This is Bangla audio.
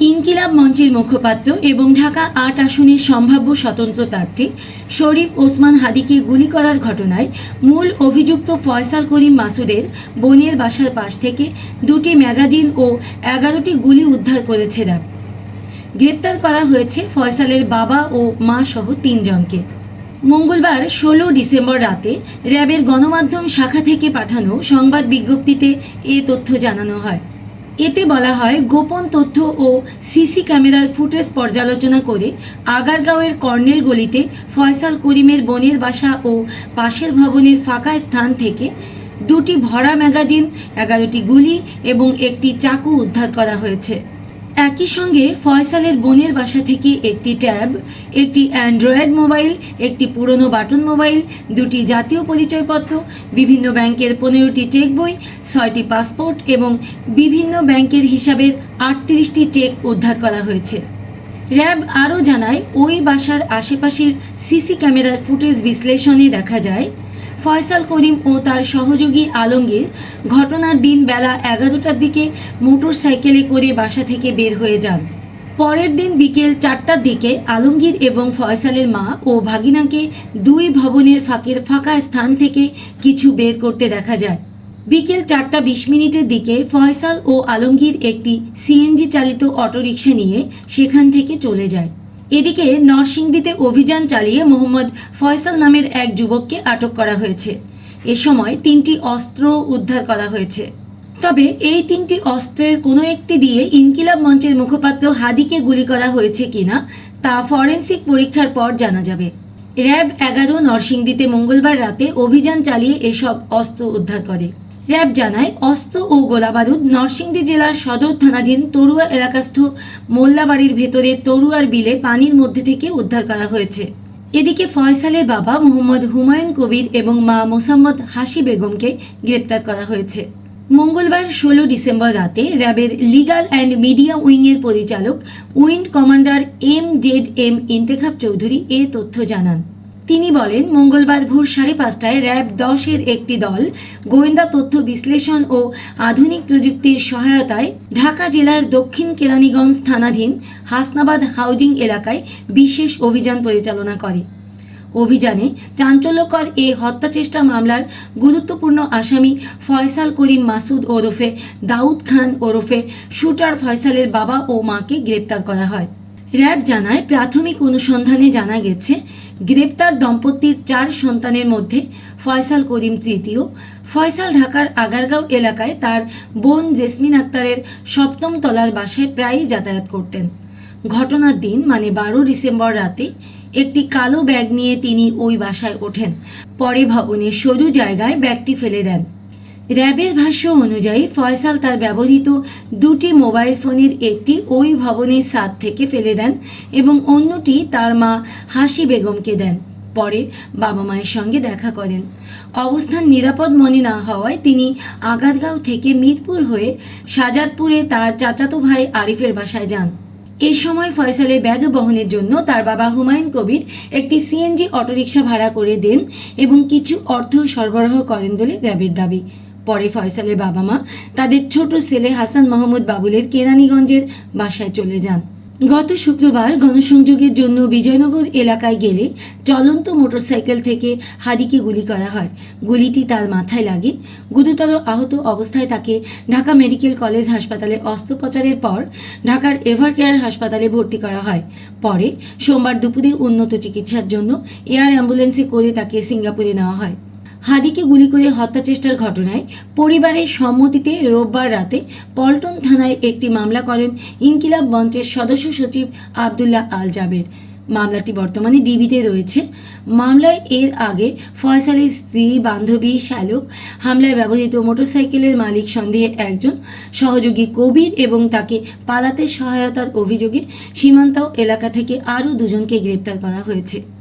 ইনকিলাব মঞ্চের মুখপাত্র এবং ঢাকা আট আসনের সম্ভাব্য স্বতন্ত্র প্রার্থী শরীফ ওসমান হাদিকে গুলি করার ঘটনায় মূল অভিযুক্ত ফয়সাল করিম মাসুদের বোনের বাসার পাশ থেকে দুটি ম্যাগাজিন ও এগারোটি গুলি উদ্ধার করেছে র্যাব। গ্রেপ্তার করা হয়েছে ফয়সালের বাবা ও মা সহ তিনজনকে। মঙ্গলবার ষোলো ডিসেম্বর রাতে র্যাবের গণমাধ্যম শাখা থেকে পাঠানো সংবাদ বিজ্ঞপ্তিতে এ তথ্য জানানো হয়। এতে বলা হয়, গোপন তথ্য ও সিসি ক্যামেরার ফুটেজ পর্যালোচনা করে আগারগাঁওয়ের কর্নেল গলিতে ফয়সাল করিমের বনের বাসা ও পাশের ভবনের ফাঁকা স্থান থেকে দুটি ভরা ম্যাগাজিন, এগারোটি গুলি এবং একটি চাকু উদ্ধার করা হয়েছে। একই সঙ্গে ফয়সালের বোনের বাসা থেকে একটি ট্যাব, একটি অ্যান্ড্রয়েড মোবাইল, একটি পুরনো বাটন মোবাইল, দুটি জাতীয় পরিচয়পত্র, বিভিন্ন ব্যাংকের পনেরোটি চেক বই, ছয়টি পাসপোর্ট এবং বিভিন্ন ব্যাংকের হিসাবের আটত্রিশটি চেক উদ্ধার করা হয়েছে। র্যাব আরও জানায়, ওই বাসার আশেপাশের সিসি ক্যামেরার ফুটেজ বিশ্লেষণে দেখা যায় ফয়সাল করিম ও তার সহযোগী আলমগীর ঘটনার দিন বেলা এগারোটার দিকে মোটরসাইকেলে করে বাসা থেকে বের হয়ে যান। পরের দিন বিকেল চারটার দিকে আলমগীর এবং ফয়সালের মা ও ভাগিনাকে দুই ভবনের ফাঁকের ফাঁকা স্থান থেকে কিছু বের করতে দেখা যায়। বিকেল চারটা বিশ মিনিটের দিকে ফয়সাল ও আলমগীর একটি সিএনজি চালিত অটোরিকশা নিয়ে সেখান থেকে চলে যায়। এদিকে নরসিংদীতে অভিযান চালিয়ে মোহাম্মদ ফয়সাল নামের এক যুবককে আটক করা হয়েছে। এ সময় তিনটি অস্ত্র উদ্ধার করা হয়েছে। তবে এই তিনটি অস্ত্রের কোনো একটি দিয়ে ইনকিলাব মঞ্চের মুখপাত্র হাদিকে গুলি করা হয়েছে কিনা তা ফরেন্সিক পরীক্ষার পর জানা যাবে। র্যাব এগারো নরসিংদীতে মঙ্গলবার রাতে অভিযান চালিয়ে এসব অস্ত্র উদ্ধার করে। র্যাব জানায় অস্ত্র ও গোলাবারুদ নরসিংদী জেলার সদর থানাধীন তরুয়া এলাকাস্থ মোল্লাবাড়ির ভেতরে তরুয়ার বিলে পানির মধ্যে থেকে উদ্ধার করা হয়েছে। এদিকে ফয়সালের বাবা মোহাম্মদ হুমায়ুন কবির এবং মা মোসাম্মদ হাসি বেগমকে গ্রেপ্তার করা হয়েছে। মঙ্গলবার ষোলো ডিসেম্বর রাতে র্যাবের লিগাল অ্যান্ড মিডিয়া উইংয়ের পরিচালক wing commander M Z M Intekhab Chowdhury এ তথ্য জানান। তিনি বলেন, মঙ্গলবার ভোর সাড়ে পাঁচটায় র্যাব দশের একটি দল গোয়েন্দা তথ্য বিশ্লেষণ ও আধুনিক প্রযুক্তির সহায়তায় ঢাকা জেলার দক্ষিণ কেরানীগঞ্জ থানাধীন হাসনাবাদ হাউজিং এলাকায় বিশেষ অভিযান পরিচালনা করে। অভিযানে চাঞ্চল্যকর এ হত্যাচেষ্টা মামলার গুরুত্বপূর্ণ আসামি ফয়সাল করিম মাসুদ ওরফে দাউদ খান ওরফে শুটার ফয়সালের বাবা ও মাকে গ্রেপ্তার করা হয়। র্যাব জানায়, প্রাথমিক অনুসন্ধানে জানা গেছে, গ্রেপ্তার দম্পতির চার সন্তানের মধ্যে ফয়সাল করিম তৃতীয়। ফয়সাল ঢাকার আগারগাঁও এলাকায় তার বোন জেসমিন আক্তারের সপ্তম তলার বাসায় প্রায়ই যাতায়াত করতেন। ঘটনার দিন মানে বারো ডিসেম্বর রাতে, একটি কালো ব্যাগ নিয়ে তিনি ওই বাসায় ওঠেন। পরে ভবনের সরু জায়গায় ব্যাগটি ফেলে দেন। র্যাবের ভাষ্য অনুযায়ী ফয়সাল তার ব্যবহৃত দুটি মোবাইল ফোনের একটি ওই ভবনের ছাদ থেকে ফেলে দেন এবং অন্যটি তার মা হাসি বেগমকে দেন, পরে বাবা মায়ের সঙ্গে দেখা করেন। অবস্থান নিরাপদ মনে না হওয়ায় তিনি আগারগাঁও থেকে মিরপুর হয়ে সাজাদপুরে তার চাচাতো ভাই আরিফের বাসায় যান। এ সময় ফয়সালের ব্যাগ বহনের জন্য তার বাবা হুমায়ুন কবির একটি সিএনজি অটোরিকশা ভাড়া করে দেন এবং কিছু অর্থ সরবরাহ করেন বলে র্যাবের দাবি। পরে ফয়সালের বাবা মা তাদের ছোট ছেলে হাসান মাহমুদ বাবুলের কেরানীগঞ্জের বাসায় চলে যান। গত শুক্রবার গণসংযোগের জন্য বিজয়নগর এলাকায় গেলে চলন্ত মোটরসাইকেল থেকে হারিকে গুলি করা হয়। গুলিটি তার মাথায় লাগে। গুরুতর আহত অবস্থায় তাকে ঢাকা মেডিকেল কলেজ হাসপাতালে অস্ত্রোপচারের পর ঢাকার এভারকেয়ার হাসপাতালে ভর্তি করা হয়। পরে সোমবার দুপুরে উন্নত চিকিৎসার জন্য এয়ার অ্যাম্বুলেন্সে করে তাকে সিঙ্গাপুরে নেওয়া হয়। হাদিকে গুলি করে হত্যাচেষ্টার ঘটনায় পরিবারের সম্মতিতে রোববার রাতে পল্টন থানায় একটি মামলা করেন ইনকিলাব মঞ্চের সদস্য সচিব আবদুল্লাহ আল জাবের। মামলাটি বর্তমানে ডিবিতে রয়েছে। মামলায় এর আগে ফয়সালের স্ত্রী, বান্ধবী শ্যালক হামলায় ব্যবহৃত মোটরসাইকেলের মালিক সন্দেহে একজন সহযোগী কবির এবং তাকে পালাতে সহায়তার অভিযোগে সীমান্ত এলাকা থেকে আরও দুজনকে গ্রেপ্তার করা হয়েছে।